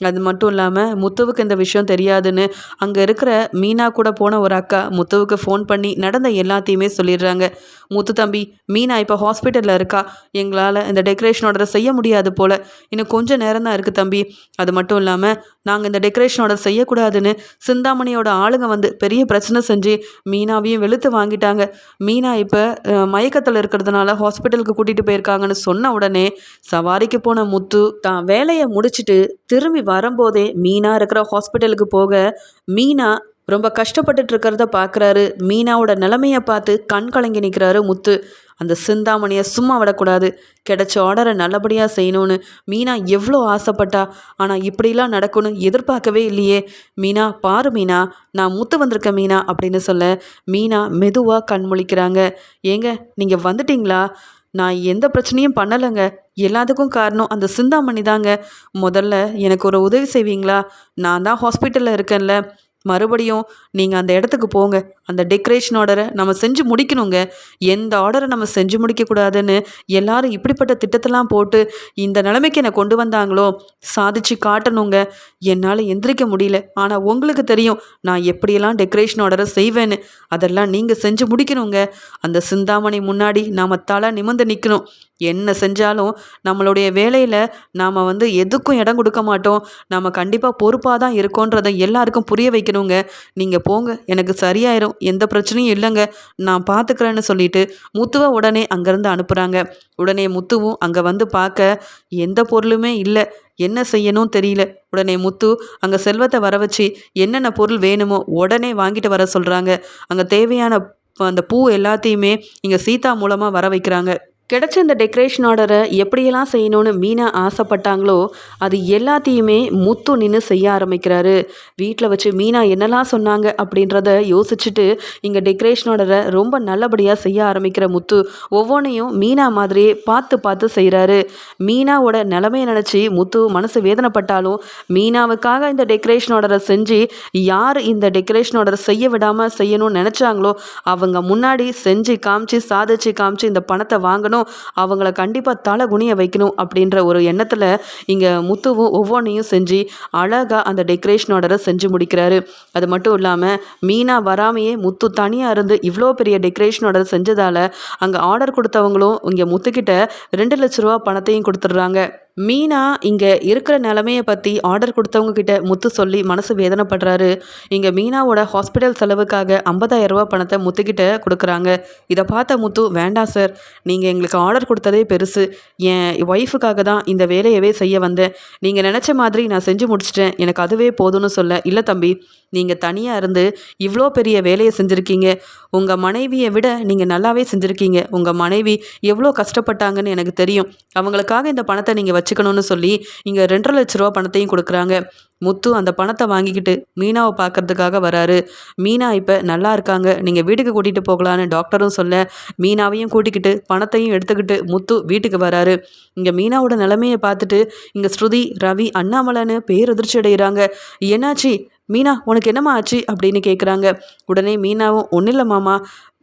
அது மட்டும் இல்லாமல் முத்துவுக்கு இந்த விஷயம் தெரியாதுன்னு அங்கே இருக்கிற மீனா கூட போன ஒரு அக்கா முத்துவுக்கு ஃபோன் பண்ணி நடந்த எல்லாத்தையுமே சொல்லிடுறாங்க. முத்து தம்பி மீனா இப்போ ஹாஸ்பிட்டலில் இருக்கா? எங்களால் இந்த டெக்கரேஷன் ஆர்டரை செய்ய முடியாது போல். இன்னும் கொஞ்சம் நேரம் தான் இருக்குது தம்பி. அது மட்டும் இல்லாமல் நாங்கள் இந்த டெக்கரேஷன் ஆர்டர் செய்யக்கூடாதுன்னு சிந்தாமணியோட ஆளுங்க வந்து பெரிய பிரச்சனை செஞ்சு மீனாவையும் வெளுத்து வாங்கிட்டாங்க. மீனா இப்போ மயக்கத்தில் இருக்கிறதுனால ஹாஸ்பிட்டலுக்கு கூட்டிகிட்டு போயிருக்காங்கன்னு சொன்ன உடனே சவாரிக்கு போன முத்து தான் வேலையை முடிச்சுட்டு திரும்பி வரும்போதே மீனா இருக்கிற ஹாஸ்பிட்டலுக்கு போக மீனா ரொம்ப கஷ்டப்பட்டுட்டு இருக்கிறத பார்க்குறாரு மீனாவோட நிலமையை பார்த்து கண் கலங்கி நிற்கிறாரு முத்து. அந்த சிந்தாமணியை சும்மா விடக்கூடாது. கிடைச்ச ஆர்டரை நல்லபடியாக செய்யணும்னு மீனா எவ்வளோ ஆசைப்பட்டா ஆனால் இப்படிலாம் நடக்கணும் எதிர்பார்க்கவே இல்லையே. மீனா பாரு மீனா நான் முத்து வந்திருக்கேன் மீனா அப்படின்னு சொல்ல மீனா மெதுவாக கண் முழிக்கிறாங்க. ஏங்க நீங்கள் வந்துட்டீங்களா? நான் எந்த பிரச்சனையும் பண்ணலைங்க. எல்லாத்துக்கும் காரணம் அந்த சிந்தாமணி தாங்க. முதல்ல எனக்கு ஒரு உதவி செய்வீங்களா? நான் தான் ஹாஸ்பிட்டலில் இருக்கேன்ல. மறுபடியும் நீங்கள் அந்த இடத்துக்கு போங்க. அந்த டெக்கரேஷன் ஆர்டரை நம்ம செஞ்சு முடிக்கணுங்க. எந்த ஆர்டரை நம்ம செஞ்சு முடிக்கக்கூடாதுன்னு எல்லாரும் இப்படிப்பட்ட திட்டத்தெல்லாம் போட்டு இந்த நிலைமைக்கு என்னை கொண்டு வந்தாங்களோ? சாதிச்சு காட்டணுங்க. என்னால் எந்திரிக்க முடியல. ஆனால் உங்களுக்கு தெரியும் நான் எப்படியெல்லாம் டெக்கரேஷன் ஆர்டரை செய்வேன்னு. அதெல்லாம் நீங்கள் செஞ்சு முடிக்கணுங்க. அந்த சிந்தாமணி முன்னாடி நாம் தலை நிமிந்து நிற்கணும் என்ன செஞ்சாலும் நம்மளுடைய வேலையில் நாம் வந்து எதுக்கும் இடம் கொடுக்க மாட்டோம். நாம் கண்டிப்பாக பொறுப்பாக தான் இருக்கோன்றதை எல்லாருக்கும் புரிய வைக்கணுங்க. நீங்கள் போங்க. எனக்கு சரியாயிரும். எந்த பிரச்சனையும் இல்லைங்க. நான் பார்த்துக்கிறேன்னு சொல்லிட்டு முத்துவை உடனே அங்கேருந்து அனுப்புகிறாங்க உடனே முத்துவும் அங்கே வந்து பார்க்க எந்த பொருளுமே இல்லை. என்ன செய்யணும் தெரியல. உடனே முத்து அங்கே செல்வத்தை வர வச்சு என்னென்ன பொருள் வேணுமோ உடனே வாங்கிட்டு வர சொல்கிறாங்க அங்கே தேவையான அந்த பூ எல்லாத்தையுமே இங்கே சீதா மூலமாக வர வைக்கிறாங்க. கிடைச்ச இந்த டெக்கரேஷன் ஆர்டரை எப்படியெல்லாம் செய்யணும்னு மீனா ஆசைப்பட்டாங்களோ அது எல்லாத்தையுமே முத்து நின்று செய்ய ஆரம்பிக்கிறாரு. வீட்டில் வச்சு மீனா என்னெல்லாம் சொன்னாங்க அப்படின்றத யோசிச்சுட்டு இங்கே டெக்கரேஷன் ஆர்டரை ரொம்ப நல்லபடியாக செய்ய ஆரம்பிக்கிற முத்து ஒவ்வொன்றையும் மீனா மாதிரியே பார்த்து பார்த்து செய்கிறாரு மீனாவோட நிலமையை நினச்சி முத்து மனசு வேதனைப்பட்டாலும் மீனாவுக்காக இந்த டெக்கரேஷன் ஆர்டரை செஞ்சு யார் இந்த டெக்கரேஷன் ஆர்டரை செய்ய விடாமல் செய்யணும்னு நினச்சாங்களோ அவங்க முன்னாடி செஞ்சு காமிச்சு சாதிச்சு காமிச்சு இந்த பணத்தை வாங்கணும் பண்ணணும் அவங்கள கண்டிப்பாக தலை குனிய வைக்கணும் அப்படின்ற ஒரு எண்ணத்தில் இங்கே முத்துவும் ஒவ்வொன்றையும் செஞ்சு அழகாக அந்த டெக்கரேஷன் ஆர்டரை செஞ்சு முடிக்கிறாரு. அது மட்டும் இல்லாமல் மீனா வராமையே முத்து தனியாக இருந்து இவ்வளோ பெரிய டெக்கரேஷன் ஆர்டர் செஞ்சதால் அங்கே ஆர்டர் கொடுத்தவங்களும் இங்கே முத்துக்கிட்ட ரெண்டு லட்ச ரூபா பணத்தையும் கொடுத்துட்றாங்க. மீனா இங்கே இருக்கிற நிலமையை பற்றி ஆர்டர் கொடுத்தவங்க கிட்ட முத்து சொல்லி மனசு வேதனைப்படுறாரு. இங்கே மீனாவோட ஹாஸ்பிட்டல் செலவுக்காக ஐம்பதாயிரம் ரூபா பணத்தை முத்துக்கிட்ட கொடுக்குறாங்க. இதை பார்த்த முத்து வேண்டாம் சார் நீங்கள் எங்களுக்கு ஆர்டர் கொடுத்ததே பெருசு. என் ஒய்ஃபுக்காக தான் இந்த வேலையவே செய்ய வந்தேன். நீங்கள் நினச்ச மாதிரி நான் செஞ்சு முடிச்சிட்டேன். எனக்கு அதுவே போதும்னு சொல்ல இல்லை தம்பி நீங்கள் தனியாக இருந்து இவ்வளோ பெரிய வேலையை செஞ்சுருக்கீங்க. உங்கள் மனைவியை விட நீங்கள் நல்லாவே செஞ்சுருக்கீங்க. உங்கள் மனைவி எவ்வளோ கஷ்டப்பட்டாங்கன்னு எனக்கு தெரியும். அவங்களுக்காக இந்த பணத்தை நீங்கள் வச்சுக்கணும்னு சொல்லி இங்கே ரெண்டரை லட்ச ரூபா பணத்தையும் கொடுக்குறாங்க. முத்து அந்த பணத்தை வாங்கிக்கிட்டு மீனாவை பார்க்கறதுக்காக வராரு. மீனா இப்போ நல்லா இருக்காங்க. நீங்கள் வீட்டுக்கு கூட்டிகிட்டு போகலான்னு டாக்டரும் சொல்ல மீனாவையும் கூட்டிக்கிட்டு பணத்தையும் எடுத்துக்கிட்டு முத்து வீட்டுக்கு வராரு. இங்கே மீனாவோட நிலைமையை பார்த்துட்டு இங்கே ஸ்ருதி ரவி அண்ணாமலைன்னு பேரதிர்ச்சி அடைகிறாங்க என்னாச்சு? மீனா உனக்கு என்னம்மா ஆச்சு? அப்படின்னு கேட்குறாங்க உடனே மீனாவும் ஒன்றும் இல்லை மாமா.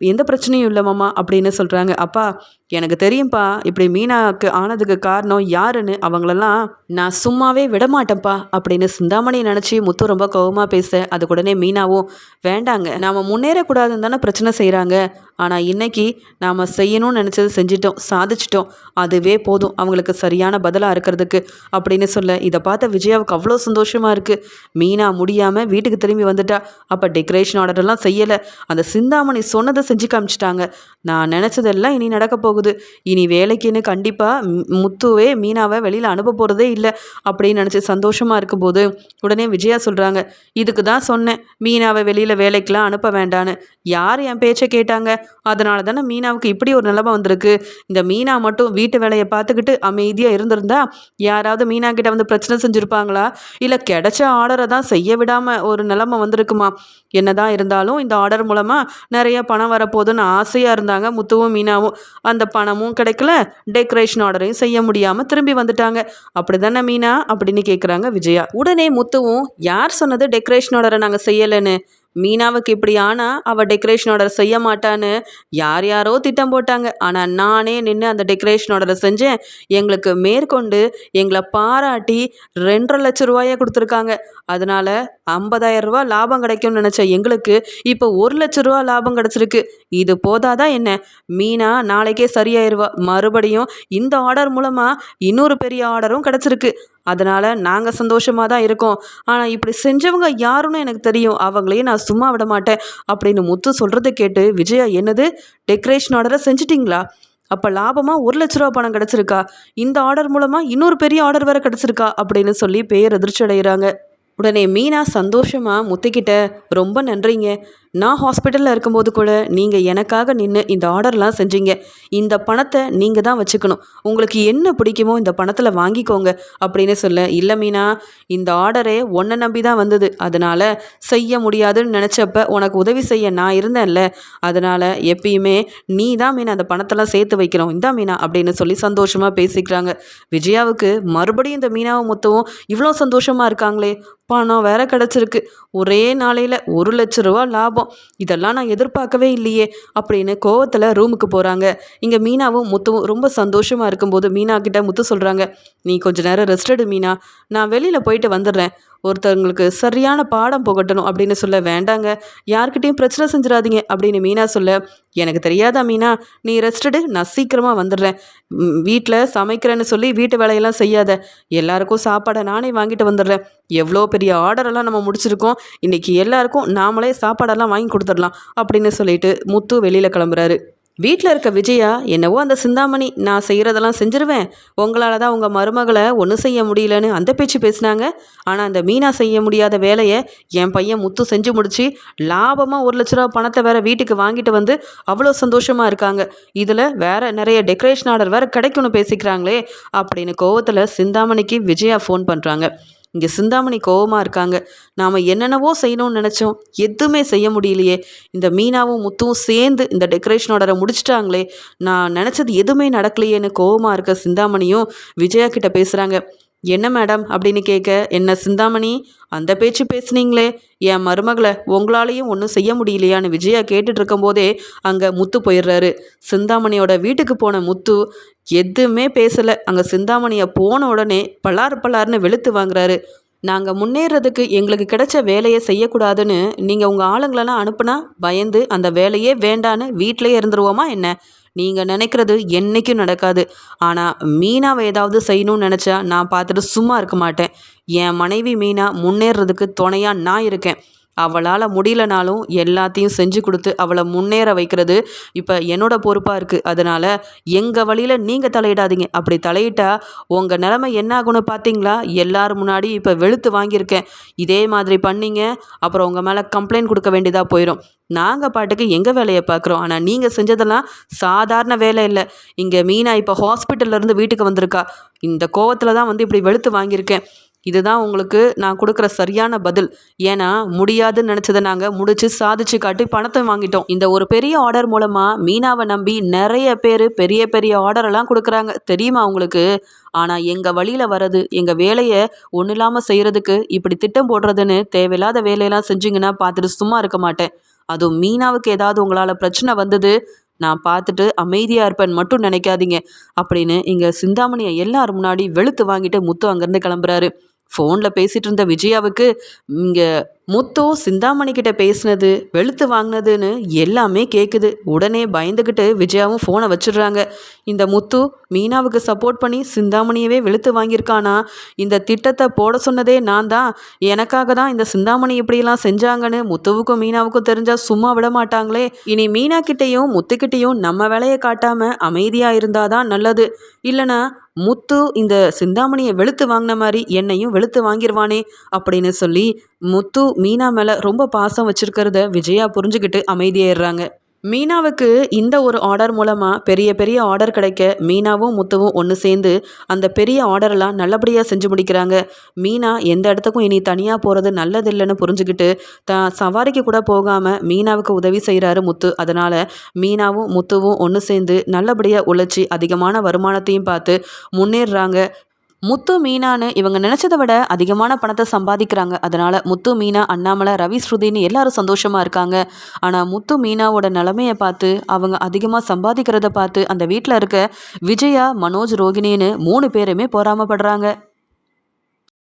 எந்த பிரச்சனையும் இல்லை மாமா அப்படின்னு சொல்கிறாங்க அப்பா எனக்கு தெரியும்ப்பா இப்படி மீனாவுக்கு ஆனதுக்கு காரணம் யாருன்னு அவங்களெல்லாம் நான் சும்மாவே விடமாட்டேன்ப்பா அப்படின்னு சிந்தாமணி நினச்சி முத்து ரொம்ப கோவமாக பேச அது உடனே மீனாவும் வேண்டாங்க நாம் முன்னேறக்கூடாதுன்னு தானே பிரச்சனை செய்கிறாங்க ஆனால் இன்றைக்கி நாம் செய்யணும்னு நினச்சது செஞ்சிட்டோம் சாதிச்சிட்டோம். அதுவே போதும் அவங்களுக்கு சரியான பதிலாக இருக்கிறதுக்கு. அப்படின்னு சொல்ல இதை பார்த்த விஜயாவுக்கு அவ்வளோ சந்தோஷமாக இருக்குது மீனா முடியாமல் வீட்டுக்கு திரும்பி வந்துட்டா. அப்போ டெக்கரேஷன் ஆர்டர்லாம் செய்யலை. அந்த சிந்தாமணி சொன்னதை செஞ்சு காமிச்சிட்டாங்க. நான் நினச்சதெல்லாம் இனி நடக்க போகுது. இனி வேலைக்குன்னு கண்டிப்பாக முத்துவே மீனாவை வெளியில் அனுப்ப போகிறதே இல்லை அப்படின்னு நினச்சி சந்தோஷமாக இருக்கும்போது உடனே விஜயா சொல்கிறாங்க இதுக்கு தான் சொன்னேன் மீனாவை வெளியில் வேலைக்கெலாம் அனுப்ப வேண்டான்னு. யார் என் பேச்சை கேட்டாங்க? அதனால தானே மீனாவுக்கு இப்படி ஒரு நிலைமை வந்திருக்கு. இந்த மீனா மட்டும் வீட்டு வேலையை பார்த்துக்கிட்டு அமைதியாக இருந்திருந்தா யாராவது மீனா கிட்ட வந்து பிரச்சனை செஞ்சுருப்பாங்களா? இல்லை கிடைச்ச ஆர்டரை தான் செய்ய விடாமல் ஒரு நிலைமை வந்திருக்குமா? என்னதான் இருந்தாலும் இந்த ஆர்டர் மூலமாக நிறைய பணம் வரப்போகுதுன்னு ஆசையாக இருந்தாங்க. முத்துவும் மீனாவும். அந்த பணமும் கிடைக்கல. டெக்கரேஷன் ஆர்டரையும் செய்ய முடியாமல் திரும்பி வந்துட்டாங்க. அப்படி தானே மீனா? அப்படின்னு கேட்குறாங்க விஜயா. உடனே முத்துவும் யார் சொன்னது டெக்கரேஷன் ஆர்டரை நாங்கள் செய்யலைன்னு? மீனாவுக்கு இப்படி ஆனால் அவள் டெக்கரேஷன் ஆர்டர் செய்ய மாட்டான்னு யார் யாரோ திட்டம் போட்டாங்க. ஆனால் நானே நின்று அந்த டெக்கரேஷன் ஆர்டரை செஞ்சேன். எங்களுக்கு மேற்கொண்டு எங்களை பாராட்டி ரெண்டரை லட்ச ரூபாயை கொடுத்துருக்காங்க. அதனால் ஐம்பதாயிரம் ரூபா லாபம் கிடைக்கும்னு நினச்ச எங்களுக்கு இப்போ ஒரு லட்ச ரூபா லாபம் கிடச்சிருக்கு. இது போதாதான் என்ன? மீனா நாளைக்கே சரியாயிருவா. மறுபடியும் இந்த ஆர்டர் மூலமாக இன்னொரு பெரிய ஆர்டரும் கிடச்சிருக்கு. அதனால் நாங்கள் சந்தோஷமாக தான் இருக்கோம். ஆனால் இப்படி செஞ்சவங்க யாருன்னு எனக்கு தெரியும். அவங்களையும் நான் சும்மா விட மாட்டேன் அப்படின்னு முத்து சொல்கிறத கேட்டு விஜயா என்னது? டெக்கரேஷன் ஆர்டரை செஞ்சிட்டிங்களா? அப்போ லாபமாக ஒரு லட்ச ரூபா பணம் கிடச்சிருக்கா? இந்த ஆர்டர் மூலமாக இன்னொரு பெரிய ஆர்டர் வேறு கிடச்சிருக்கா? அப்படின்னு சொல்லி பேர் அதிர்ச்சி அடைகிறாங்க உடனே மீனா சந்தோஷமாக முத்துக்கிட்ட ரொம்ப நன்றிங்க. நான் ஹாஸ்பிட்டலில் இருக்கும்போது கூட நீங்கள் எனக்காக நின்று இந்த ஆர்டர்லாம் செஞ்சீங்க. இந்த பணத்தை நீங்கள் தான் வச்சுக்கணும். உங்களுக்கு என்ன பிடிக்குமோ இந்த பணத்தில் வாங்கிக்கோங்க அப்படின்னு சொல்ல இல்லை மீனா இந்த ஆர்டரே ஒன்றை நம்பி தான் வந்தது. அதனால் செய்ய முடியாதுன்னு நினச்சப்ப உனக்கு உதவி செய்ய நான் இருந்தேன்ல. அதனால் எப்பயுமே நீ தான் மீனா அந்த பணத்தெல்லாம் சேர்த்து வைக்கணும். இந்த மீனா அப்படின்னு சொல்லி சந்தோஷமாக பேசிக்கிறாங்க. விஜயாவுக்கு மறுபடியும் இந்த மீனாவை மொத்தமும் இவ்வளோ சந்தோஷமாக இருக்காங்களே. பணம் வேற கிடச்சிருக்கு. ஒரே நாளையில் ஒரு லட்ச ரூபா லாபம். இதெல்லாம் நான் எதிர்பார்க்கவே இல்லையே அப்படின்னு கோவத்தில் ரூமுக்கு போகிறாங்க இங்கே மீனாவும் முத்துவும் ரொம்ப சந்தோஷமாக இருக்கும்போது மீனா கிட்ட முத்து சொல்கிறாங்க நீ கொஞ்ச நேரம் ரெஸ்ட் எடு மீனா. நான் வெளியில் போயிட்டு வந்துடுறேன். ஒருத்தவங்களுக்கு சரியான பாடம் புகட்டணும் அப்படின்னு சொல்ல வேண்டாங்க. யார்கிட்டையும் பிரச்சனை செஞ்சிடாதீங்க அப்படின்னு மீனா சொல்ல எனக்கு தெரியாதா மீனா? நீ ரெஸ்டடு நான் சீக்கிரமாக வந்துடுறேன். வீட்டில் சமைக்கிறேன்னு சொல்லி வீட்டு வேலையெல்லாம் செய்யாத. எல்லாருக்கும் சாப்பாடை நானே வாங்கிட்டு வந்துடுறேன். எவ்வளோ பெரிய ஆர்டரெல்லாம் நம்ம முடிச்சிருக்கோம். இன்றைக்கி எல்லாருக்கும் நாமளே சாப்பாடெல்லாம் வாங்கி கொடுத்துடலாம். அப்படின்னு சொல்லிட்டு முத்து வெளியில் கிளம்புறாரு. வீட்டில் இருக்க விஜயா என்னவோ அந்த சிந்தாமணி நான் செய்கிறதெல்லாம் செஞ்சிருவேன். உங்களால் தான் உங்கள் மருமகளை ஒன்றும் செய்ய முடியலன்னு அந்த பேச்சு பேசினாங்க. ஆனால் அந்த மீனா செய்ய முடியாத வேலையை என் பையன் முத்து செஞ்சு முடிச்சு லாபமாக ஒரு லட்ச ரூபா பணத்தை வேற வீட்டுக்கு வாங்கிட்டு வந்து அவ்வளோ சந்தோஷமாக இருக்காங்க. இதில் வேற நிறைய டெக்கரேஷன் ஆர்டர் வேற கிடைக்கும்னு பேசிக்கிறாங்களே அப்படின்னு கோவத்தில் சிந்தாமணிக்கு விஜயா ஃபோன் பண்ணுறாங்க இங்கே சிந்தாமணி கோவமாக இருக்காங்க. நாம் என்னென்னவோ செய்யணும்னு நினச்சோம். எதுவுமே செய்ய முடியலையே. இந்த மீனாவும் முத்தும் சேர்ந்து இந்த டெக்கரேஷன் ஆர்டரை முடிச்சிட்டாங்களே. நான் நினச்சது எதுவுமே நடக்கலையேன்னு கோவமாக இருக்க சிந்தாமணியும் விஜயா கிட்ட பேசுகிறாங்க என்ன மேடம்? அப்படின்னு கேட்க என்ன சிந்தாமணி அந்த பேச்சு பேசுனீங்களே. என் மருமகளை உங்களாலையும் ஒன்றும் செய்ய முடியலையான்னு விஜயா கேட்டுட்டு இருக்கும்போதே அங்கே முத்து போயிடுறாரு. சிந்தாமணியோட வீட்டுக்கு போன முத்து எதுவுமே பேசலை. அங்கே சிந்தாமணியை போன உடனே பலார் பலார்னு வெளுத்து வாங்குறாரு. நாங்கள் முன்னேறதுக்கு எங்களுக்கு கிடைச்ச வேலையை செய்யக்கூடாதுன்னு நீங்கள் உங்கள் ஆளுங்களெல்லாம் அனுப்புனா பயந்து அந்த வேலையே வேண்டான்னு வீட்டிலே இருந்துருவோமா என்ன? நீங்கள் நினைக்கிறது என்றைக்கும் நடக்காது. ஆனால் மீனாவை ஏதாவது செய்யணும்னு நினச்சா நான் பார்த்துட்டு சும்மா இருக்க மாட்டேன். என் மனைவி மீனா முன்னேறதுக்கு துணையாக நான் இருக்கேன். அவளால் முடியலனாலும் எல்லாத்தையும் செஞ்சு கொடுத்து அவளை முன்னேற வைக்கிறது இப்போ என்னோட பொறுப்பாக இருக்குது அதனால் எங்கள் வழியில் நீங்கள் தலையிடாதீங்க. அப்படி தலையிட்டா உங்கள் நிலமை என்ன ஆகும்னு பார்த்தீங்களா எல்லாரும் முன்னாடி இப்போ வெளுத்து வாங்கியிருக்கேன். இதே மாதிரி பண்ணீங்க அப்புறம் உங்கள் மேலே கம்ப்ளைண்ட் கொடுக்க வேண்டியதாக போயிடும் நாங்கள் பாட்டுக்கு எங்கள் வேலையை பார்க்குறோம் ஆனால் நீங்கள் செஞ்சதெல்லாம் சாதாரண வேலை இல்லை. இங்கே மீனா இப்போ ஹாஸ்பிட்டல்லேருந்து வீட்டுக்கு வந்திருக்கா. இந்த கோவத்தில் தான் வந்து இப்படி வெளுத்து வாங்கியிருக்கேன். இதுதான் உங்களுக்கு நான் கொடுக்குற சரியான பதில். ஏன்னா முடியாதுன்னு நினச்சதை நாங்கள் முடிச்சு சாதிச்சு காட்டி பணத்தை வாங்கிட்டோம். இந்த ஒரு பெரிய ஆர்டர் மூலமாக மீனாவை நம்பி நிறைய பேர் பெரிய பெரிய ஆர்டரெல்லாம் கொடுக்குறாங்க. தெரியுமா உங்களுக்கு? ஆனால் எங்கள் வழியில் வர்றது எங்கள் வேலையை ஒன்றும் இல்லாமல் செய்கிறதுக்கு இப்படி திட்டம் போடுறதுன்னு தேவையில்லாத வேலையெல்லாம் செஞ்சிங்கன்னா பார்த்துட்டு சும்மா இருக்க மாட்டேன். அதுவும் மீனாவுக்கு ஏதாவது உங்களால் பிரச்சனை வந்தது நான் பார்த்துட்டு அமைதியாக இருப்பேன் மட்டும் நினைக்காதீங்க. அப்படின்னு இங்கே சிந்தாமணியை எல்லார் முன்னாடி வெளுத்து வாங்கிட்டு முத்து அங்கேருந்து கிளம்புறாரு. ஃபோனில் பேசிகிட்டு இருந்த விஜயாவுக்கு இங்கே முத்து சிந்தாமணி கிட்ட பேசினது வெளுத்து வாங்கினதுன்னு எல்லாமே கேட்குது உடனே பயந்துக்கிட்டு விஜயாவும் ஃபோனை வச்சிடுறாங்க. இந்த முத்து மீனாவுக்கு சப்போர்ட் பண்ணி சிந்தாமணியவே வெளுத்து வாங்கியிருக்கானா? இந்த திட்டத்தை போட சொன்னதே நான் தான் எனக்காக தான் இந்த சிந்தாமணி இப்படியெல்லாம் செஞ்சாங்கன்னு முத்துவுக்கும் மீனாவுக்கும் தெரிஞ்சால் சும்மா விட மாட்டாங்களே. இனி மீனா கிட்டேயும் முத்துக்கிட்டேயும் நம்ம வேலையை காட்டாமல் அமைதியாக இருந்தால் தான் நல்லது. இல்லைனா முத்து இந்த சிந்தாமணியை வெளுத்து வாங்கின மாதிரி என்னையும் வெளுத்து வாங்கிடுவானே அப்படின்னு சொல்லி முத்து மீனா மேலே ரொம்ப பாசம் வச்சுருக்கிறத விஜயா புரிஞ்சுக்கிட்டு அமைதியாயிடுறாங்க. மீனாவுக்கு இந்த ஒரு ஆர்டர் மூலமாக பெரிய பெரிய ஆர்டர் கிடைக்க மீனாவும் முத்துவும் ஒன்று சேர்ந்து அந்த பெரிய ஆர்டரெல்லாம் நல்லபடியாக செஞ்சு முடிக்கிறாங்க. மீனா எந்த இடத்துக்கும் இனி தனியாக போகிறது நல்லதில்லைன்னு புரிஞ்சுக்கிட்டு த சவாரிக்கு கூட போகாமல் மீனாவுக்கு உதவி செய்கிறாரு முத்து. அதனால் மீனாவும் முத்துவும் ஒன்று சேர்ந்து நல்லபடியாக உழைச்சி அதிகமான வருமானத்தையும் பார்த்து முன்னேறுறாங்க முத்து மீனான்னு இவங்க நினச்சதை விட அதிகமான பணத்தை சம்பாதிக்கிறாங்க. அதனால் முத்து மீனா அண்ணாமலை ரவி ஸ்ருதின்னு எல்லாரும் சந்தோஷமாக இருக்காங்க. ஆனால் முத்து மீனாவோட நிலமையை பார்த்து அவங்க அதிகமாக சம்பாதிக்கிறத பார்த்து அந்த வீட்டில் இருக்க விஜயா மனோஜ் ரோகிணின்னு மூணு பேருமே பொறாமப்படுறாங்க.